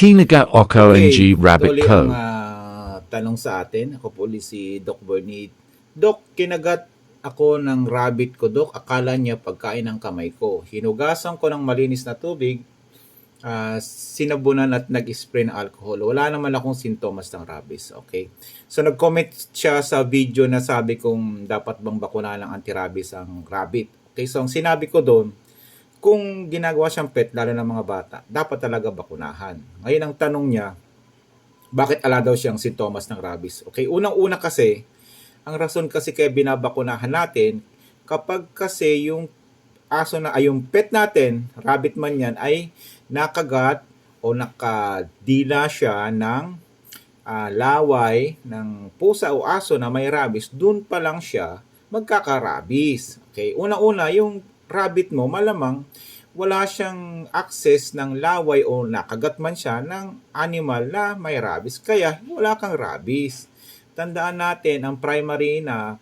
Tinaga Oko and G Rabbit tuloy Co. ang ah, tanong sa atin. Ako po ulit si Doc Bernie. Doc, kinagat ako ng rabbit ko, Doc. Akala niya pagkain ng kamay ko. Hinugasan ko ng malinis na tubig, ah, sinabunan at nag-spray ng alcohol. Wala naman akong sintomas ng rabies. Okay. So nag-comment siya sa video na sabi kong dapat bang bakuna ng anti-rabies ang rabbit. Okay, so ang sinabi ko doon, kung ginagawa siyang pet, lalo ng mga bata, dapat talaga bakunahan. Ngayon ang tanong niya, bakit ala daw siyang sintomas ng rabies? Okay, unang-una kasi, ang rason kasi kaya binabakunahan natin, kapag kasi yung aso na ay yung pet natin, rabbit man yan, ay nakagat o nakadila siya ng ah, laway ng pusa o aso na may rabies, dun pa lang siya magkaka-rabies. Okay, una-una, yung rabbit mo, malamang wala siyang access ng laway o nakagat man siya ng animal na may rabies. Kaya wala kang rabies. Tandaan natin, ang primary na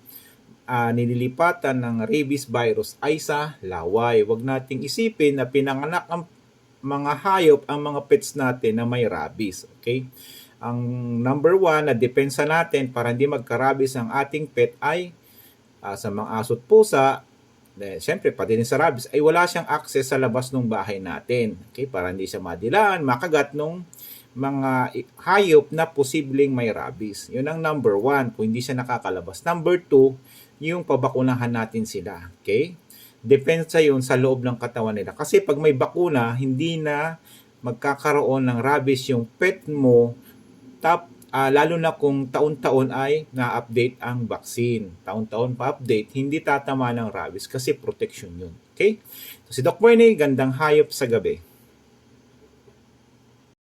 ah, nililipatan ng rabies virus ay sa laway. Huwag nating isipin na pinanganak ang mga hayop ang mga pets natin na may rabies. Okay? Ang number one na depensa natin para hindi magka-rabies ang ating pet ay ah, sa mga aso't pusa, eh, Siyempre, pati din sa rabies, ay wala siyang access sa labas ng bahay natin. Okay? Para hindi siya madilaan, makagat nung mga hayop na posibleng may rabies. Yun ang number one, kung hindi siya nakakalabas. Number two, yung pabakunahan natin sila. Okay? Depensa yun sa loob ng katawan nila. Kasi pag may bakuna, hindi na magkakaroon ng rabies yung pet mo tap ah, lalo na kung taon-taon ay na-update ang vaccine. Taon-taon pa-update, hindi tatama ng rabies kasi protection yun. Okay? So, si Doc Bernie, gandang hayop sa gabi.